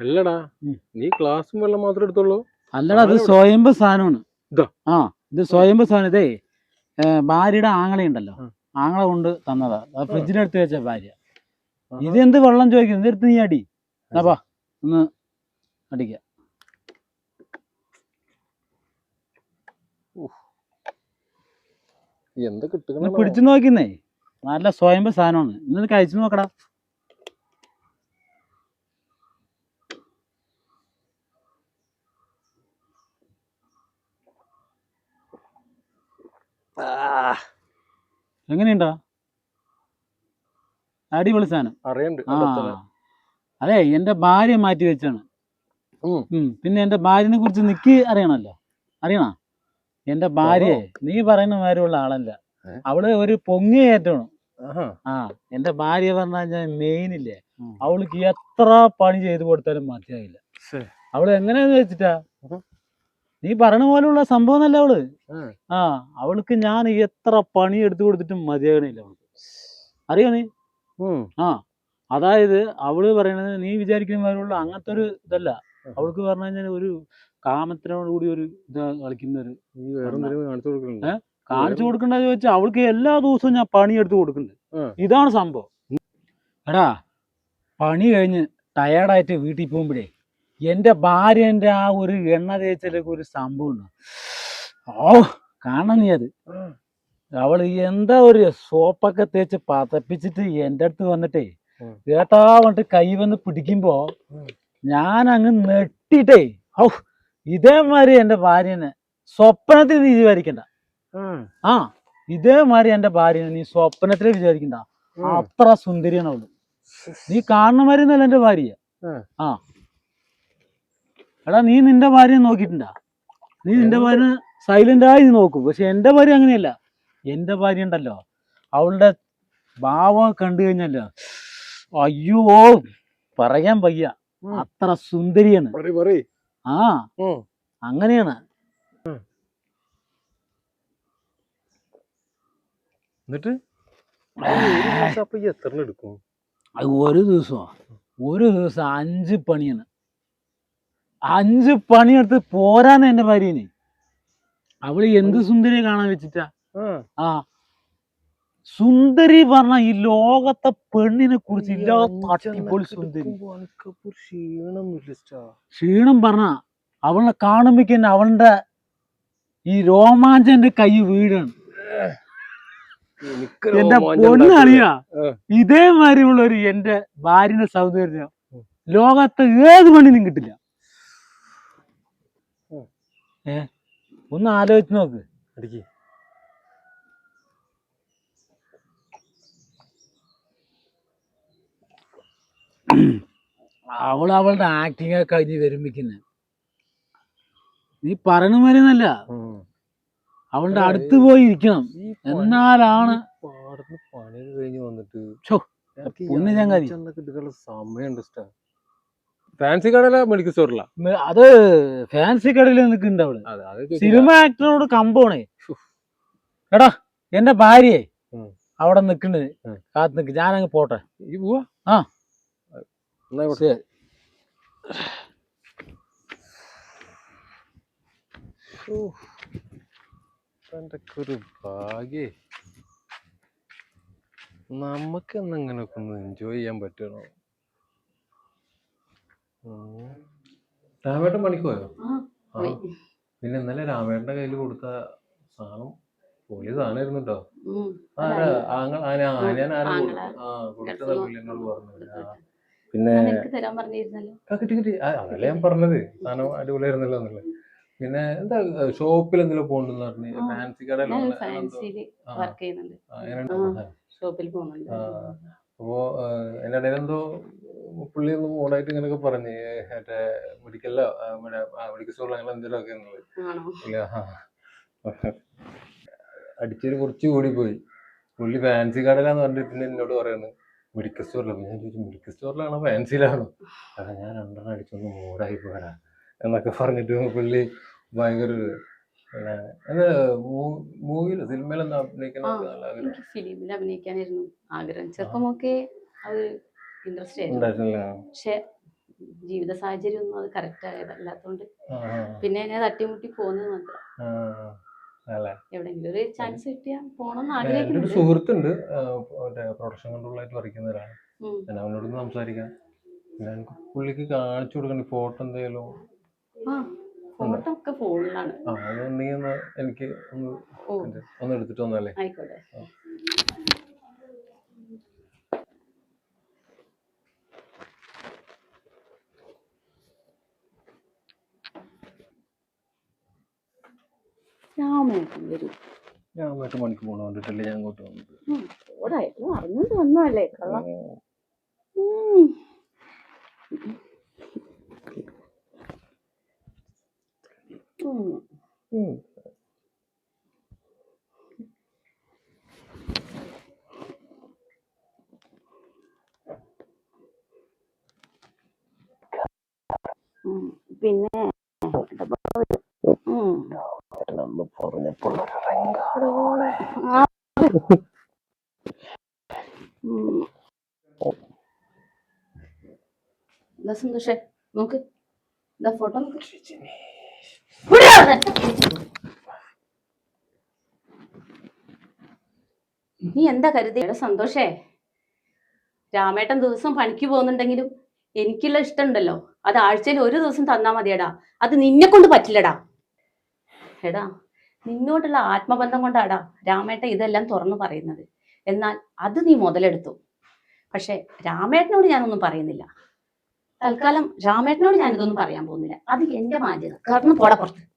അല്ലടാ. നീ ക്ലാസ് വെള്ളം മാത്രം എടുത്തോളൂ അല്ലടാ അത് സ്വയംഭ സാധനമാണ്? ആ ഇത് സ്വയംഭ സാധനം. ഇതേ ഭാര്യയുടെ ആങ്ങളയുണ്ടല്ലോ ഉണ്ടല്ലോ. ആങ്ങള കൊണ്ട് തന്നതാ. ഫ്രിഡ്ജിനടുത്ത് വെച്ച ഭാര്യ. ഇത് എന്ത് വെള്ളം ചോദിക്കുന്നു? ഇതെടുത്ത് നീ അടി. എന്നാ ഒന്ന് അടിക്ക. പിടിച്ചു നോക്കുന്നേ. നല്ല സ്വയംഭ സാധനമാണ്. ഇന്ന് കഴിച്ചു നോക്കടാ. എങ്ങനെയുണ്ടാ? അടിപൊളി സാധനം. അറിയണ്ട് അതെ എന്റെ ഭാര്യ മാറ്റി വെച്ചാണ്. പിന്നെ എന്റെ ഭാര്യനെ കുറിച്ച് നിക്ക് അറിയണല്ലോ അറിയണ? എന്റെ ഭാര്യ നീ പറയുന്ന മാതിരിയുള്ള ആളല്ല? അവൾ ഒരു പൊങ്ങി ഏറ്റണം ആ എന്റെ ഭാര്യ പറഞ്ഞാൽ ഞാൻ മെയിൻ ഇല്ലേ. ഉം. അവൾക്ക് എത്ര പണി ചെയ്തു കൊടുത്താലും മതിയായില്ല. ശ്ശേ. അവൾ എങ്ങനെയാന്ന് വെച്ചിട്ടാ. നീ പറഞ്ഞ പോലുള്ള സംഭവം അല്ല അവൾ. ആ. അവൾക്ക് ഞാൻ എത്ര പണി എടുത്തു കൊടുത്തിട്ടും മതിയാകണില്ല അവൾക്ക്. അറിയോ നീ. ആ അതായത് അവൾ പറയണത് നീ വിചാരിക്കുന്ന പോലുള്ള അങ്ങനത്തെ ഒരു ഇതല്ല. അവൾക്ക് പറഞ്ഞു കഴിഞ്ഞാൽ ഒരു കാമത്തിനോട് കൂടി ഒരു ഇത് കളിക്കുന്ന ഒരു കാണിച്ചു കൊടുക്കണ്ടെന്ന് ഏ? കാണിച്ചു കൊടുക്കണ്ട ചോദിച്ചാൽ അവൾക്ക് എല്ലാ ദിവസവും ഞാൻ പണി എടുത്ത് കൊടുക്കുന്നുണ്ട്. ഇതാണ് സംഭവം. എടാ പണി കഴിഞ്ഞ് ടയേർഡായിട്ട് വീട്ടിൽ പോകുമ്പോഴേ എന്റെ ഭാര്യന്റെ ആ ഒരു എണ്ണ തേച്ചിലൊക്കെ ഒരു സംഭവം ഉണ്ട് ഓ കാണണം നീ അത്. അവൾ എന്താ ഒരു സോപ്പൊക്കെ തേച്ച് പതപ്പിച്ചിട്ട് എന്റെ അടുത്ത് വന്നിട്ടേ. കേട്ടാ വന്നിട്ട് കൈ വന്ന് പിടിക്കുമ്പോ. ഞാൻ അങ്ങ് നെട്ടിട്ടേ ഔ ഇതേമാതിരി എന്റെ ഭാര്യനെ സ്വപ്നത്തിൽ നീ വിചാരിക്കണ്ട. ആ ഇതേമാതിരി എന്റെ ഭാര്യനെ നീ സ്വപ്നത്തിൽ വിചാരിക്കണ്ട. അത്ര സുന്ദരിയാണ് അവൾ. നീ കാണുന്ന മാതിരി എന്റെ ഭാര്യ. ആ. എടാ നീ നിന്റെ ഭാര്യ നോക്കിയിട്ടുണ്ടാ? നീ നിന്റെ? ഭാര്യ സൈലന്റ് ആയി നീ നോക്കും. പക്ഷെ എന്റെ ഭാര്യ അങ്ങനെയല്ല. എന്റെ ഭാര്യ ഉണ്ടല്ലോ. അവളുടെ ഭാവം കണ്ടു കഴിഞ്ഞല്ലോ അയ്യോ പറയാൻ വയ്യ. അത്ര സുന്ദരിയാണ്. ആ. അങ്ങനെയാണ്. എന്നിട്ട്? ഒരു ദിവസം ദിവസമോ ഒരു ദിവസം അഞ്ച് പണിയാണ്. അഞ്ച് പണിയെടുത്ത് പോരാന്ന് എന്റെ ഭാര്യനെ. അവൾ എന്ത് സുന്ദരിയെ കാണാൻ വെച്ചിട്ടാ? ആ. സുന്ദരി പറഞ്ഞ ഈ ലോകത്തെ പെണ്ണിനെ കുറിച്ച് ഇല്ലാത്ത അടിപൊളി സുന്ദരി. ക്ഷീണം പറഞ്ഞ അവളെ കാണുമ്പോഴേക്ക് തന്നെ അവളുടെ ഈ രോമാഞ്ചന്റെ കൈ വീടാണ് എന്റെ പൊണ്ണറിയാ ഇതേമാതിരി ഉള്ളൊരു എന്റെ ഭാര്യന്റെ സൗന്ദര്യം ലോകത്തെ ഏത് പണിനും കിട്ടില്ല. ഏ ഒന്ന് ആലോചിച്ച് നോക്ക് അടിക്ക്. അവൾ അവളുടെ ആക്ടിങ് ഒക്കെ കഴിഞ്ഞ് വരുമ്പിക്കുന്നെ നീ പറയണ മാതിരിയൊന്നല്ല ഉം. അവളുടെ. അടുത്ത് പോയി ഇരിക്കണം എന്നാലാണ് പണി- കഴിഞ്ഞ് വന്നിട്ട് സമയമുണ്ട് ഇഷ്ടാ ഫാൻസി കടല മെഡിക്കൽ സ്റ്റോറിലാ അത് ഫാൻസി കടയിൽ നിൽക്കുന്നുണ്ട് അവൾ. ചോദിച്ചില്ല. സിനിമ ആക്ടറോട് കമ്പോണേ എടാ എന്റെ ഭാര്യയെ അവിടെ നിക്കണ്ട്. കാത്ത് നിൽക്ക് ഞാനങ്ങ് പോട്ടെ. ഈ പോവാ? ആ. ശരി. ഒരു ഭാഗ്യേ. ഒന്ന് എൻജോയ് ചെയ്യാൻ പറ്റണോ രാമേട്ടൻ പണിക്ക് പോയോ? ആ. പിന്നെ ഇന്നലെ രാമേട്ടന്റെ കയ്യിൽ കൊടുത്ത സാധനം പോലീസ് സാധനമായിരുന്നു കേട്ടോ. പിന്നെ ഞാൻ നിനക്ക് തരാൻ പറഞ്ഞിരുന്നല്ലോ. ആ, കിട്ടി കിട്ടി. ആ, അതല്ലേ ഞാൻ പറഞ്ഞത്. സാധനം അടിപൊളിയായിരുന്നല്ലോ എന്നുള്ളത് പിന്നെ എന്താ ഷോപ്പിൽ എന്തെങ്കിലും പോകണ്ടെന്ന് പറഞ്ഞു ഫാൻസി കടയിൽ ഷോപ്പിൽ പോകുന്നുണ്ട്. ആ. അപ്പോ എന്റെ ഇടയിൽ എന്തോ പുള്ളി ഒന്ന് ഓണായിട്ട് ഇങ്ങനെയൊക്കെ പറഞ്ഞു മറ്റേ മെഡിക്കലോ മെഡിക്കൽ സ്റ്റോറിലോ അങ്ങനെ എന്തെങ്കിലും ഒക്കെ എന്നുള്ളത് ഇല്ല. അടിച്ചൊരു കുറച്ച് കൂടി പോയി പുള്ളി ഫാൻസി കടയിലാന്ന് പറഞ്ഞിട്ട് പിന്നെ എന്നോട് പറയുന്നത് മെഡിക്കൽ സ്റ്റോറിലാണ് ഞാൻ ചോദിച്ചു മെഡിക്കൽ സ്റ്റോറിലാണോ? ഫാൻസിയിലാണോ? അതാ ഞാൻ രണ്ടെണ്ണം അടിച്ചൊന്ന് മൂടായി പോരാ എന്നൊക്കെ പറഞ്ഞിട്ട് പുള്ളി ഭയങ്കര അത് മൂവിയിൽ സിനിമയിലൊന്നും ഫിലിമിൽ അഭിനയിക്കാനായിരുന്നു ആഗ്രഹം. ചെറുപ്പമൊക്കെ അത് ഇൻട്രസ്റ്റ് ആയിരുന്നു. പക്ഷെ ജീവിത സാഹചര്യം ഒന്നും അത് കറക്റ്റ് ആയതല്ലാത്തോണ്ട് പിന്നെ എന്നെ തട്ടിമുട്ടി പോകുന്നത് മാത്രം. എവിടെയെങ്കിലും ഒരു ചാൻസ് കിട്ടിയാൽ പോകണമെന്ന് സുഹൃത്തുണ്ട് പ്രൊഡക്ഷൻ കൺട്രോളായിട്ട് വരയ്ക്കുന്ന ഒരാൾ ഞാൻ സംസാരിക്കാം. ഞാൻ പുള്ളിക്ക് കാണിച്ചു കൊടുക്കണ്ട ഫോട്ടോ എന്തെങ്കിലും ഫോട്ടോ ഒക്കെ ഫോണിലാണ്. ഒന്ന് എനിക്ക് ഒന്ന് എടുത്തിട്ട് വന്നല്ലേ ആയിക്കോട്ടെ. രാമേട്ടൻ വരും. പോകണം കണ്ടിട്ടല്ലേ ഞാൻ അങ്ങോട്ട് വന്നത്. ഓടായിരുന്നു അറിഞ്ഞോണ്ട് വന്നതല്ലേ കള്ളം. പിന്നെ പറഞ്ഞപ്പോൾ സന്തോഷേ നോക്ക് ഫോട്ടോ നോക്ക്. നീ എന്താ കരുതിയുടെ സന്തോഷേ. രാമേട്ടൻ ദിവസം പണിക്ക് പോകുന്നുണ്ടെങ്കിലും എനിക്കുള്ള ഇഷ്ടമുണ്ടല്ലോ. അത് ആഴ്ചയിൽ ഒരു ദിവസം തന്നാ മതിയടാ. അത് നിന്നെ കൊണ്ട് പറ്റില്ലടാ. എടാ നിന്നോടുള്ള ആത്മബന്ധം കൊണ്ടാടാ രാമേട്ട ഇതെല്ലാം തുറന്നു പറയുന്നത്. എന്നാൽ അത് നീ മുതലെടുത്തു. പക്ഷെ രാമേട്ടനോട് ഞാനൊന്നും പറയുന്നില്ല. തൽക്കാലം രാമേട്ടനോട് ഞാനിതൊന്നും പറയാൻ പോകുന്നില്ല. അത് എന്റെ മാന്യത. കാരണം പോടാ പുറത്ത്.